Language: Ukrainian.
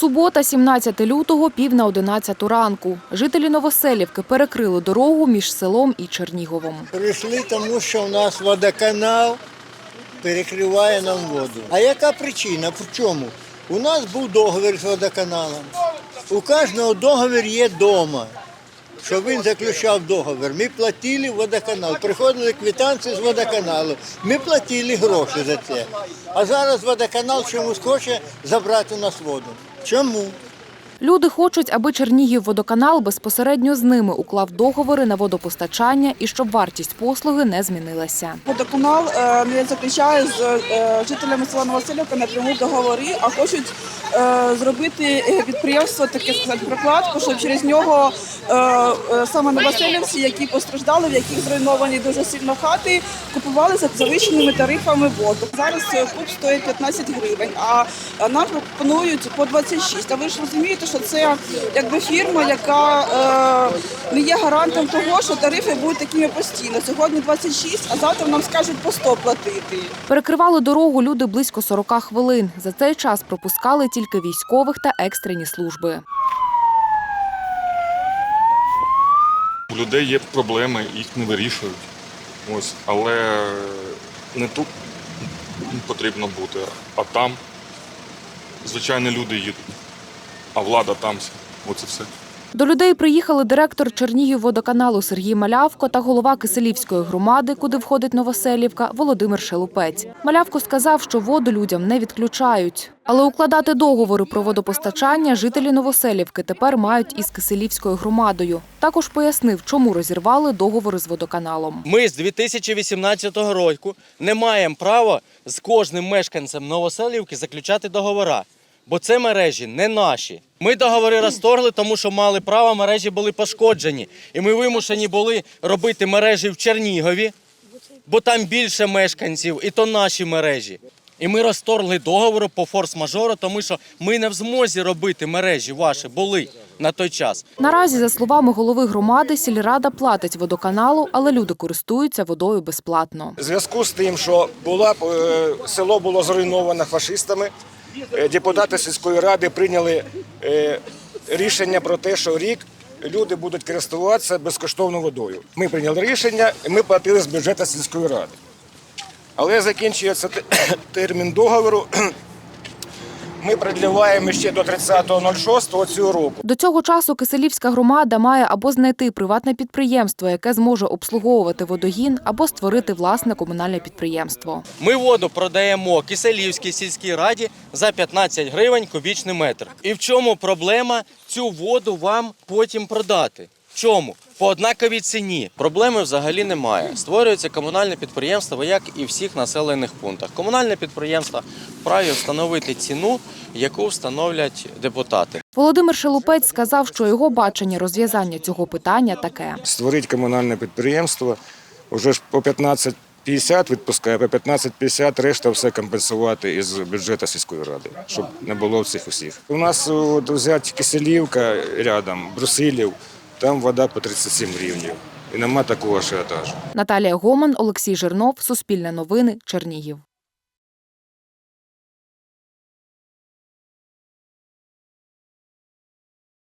Субота, 17 лютого, пів на 11 ранку. Жителі Новоселівки перекрили дорогу між селом і Черніговом. Прийшли, тому що у нас водоканал перекриває нам воду. А яка причина? В чому? У нас був договір з водоканалом. У кожного договір є вдома. Що він заключав договір. Ми платили водоканал. Приходили квитанції з водоканалу. Ми платили гроші за це. А зараз водоканал чомусь хоче забрати у нас воду. Чому? Люди хочуть, аби Чернігів водоканал безпосередньо з ними уклав договори на водопостачання і щоб вартість послуги не змінилася. Водоканал не заключає з е, жителями села Новоселівка напряму договори, а хочуть зробити е, підприємство таке сказати прокладку, щоб через нього е, е, саме новоселівці, які постраждали, в яких зруйновані дуже сильно хати, купували за завищеними тарифами воду. Зараз е, куб стоїть 15 гривень, а е, нам пропонують по 26. А ви ж розумієте, що це якби фірма, яка е, не є гарантом того, що тарифи будуть такими постійно. Сьогодні 26, а завтра нам скажуть по 100 платити. Перекривали дорогу люди близько 40 хвилин. За цей час пропускали тільки військових та екстрені служби. У людей є проблеми, їх не вирішують. Ось, але не тут потрібно бути, а там звичайні люди їдуть, а влада там. Оце все. До людей приїхали директор Чернігівводоканалу Сергій Малявко та голова Киселівської громади, куди входить Новоселівка, Володимир Шелупець. Малявко сказав, що воду людям не відключають. Але укладати договори про водопостачання жителі Новоселівки тепер мають із Киселівською громадою. Також пояснив, чому розірвали договори з водоканалом. Ми з 2018 року не маємо права з кожним мешканцем Новоселівки заключати договори, бо це мережі не наші. Ми договори розторгли, тому що мали право, мережі були пошкоджені. І ми вимушені були робити мережі в Чернігові, бо там більше мешканців, і то наші мережі. І ми розторгли договори по форс-мажору, тому що ми не в змозі робити мережі ваші були на той час. Наразі, за словами голови громади, сільрада платить водоканалу, але люди користуються водою безплатно. В зв'язку з тим, що була, е, село було зруйновано фашистами, депутати сільської ради прийняли е, рішення про те, що рік люди будуть користуватися безкоштовною водою. Ми прийняли рішення, і ми платили з бюджету сільської ради. Але закінчується термін договору. Ми продліваємо ще до 30.06 цього року. До цього часу Киселівська громада має або знайти приватне підприємство, яке зможе обслуговувати водогін, або створити власне комунальне підприємство. Ми воду продаємо Киселівській сільській раді за 15 гривень кубічний метр. І в чому проблема цю воду вам потім продати? В чому? По однаковій ціні. Проблеми взагалі немає. Створюється комунальне підприємство, як і в всіх населених пунктах. Комунальне підприємство вправі встановити ціну, яку встановлять депутати. Володимир Шелупець сказав, що його бачення розв'язання цього питання таке. створити комунальне підприємство, вже ж по 15,50 відпускає, по 15,50 решта все компенсувати із бюджету сільської ради, щоб не було цих усіх. У нас от, взяти Киселівка рядом, Брусилів, там вода по 37 рівнів. І нема такого ажіотажу. Наталія Гоман, Олексій Жирнов, Суспільне новини, Чернігів.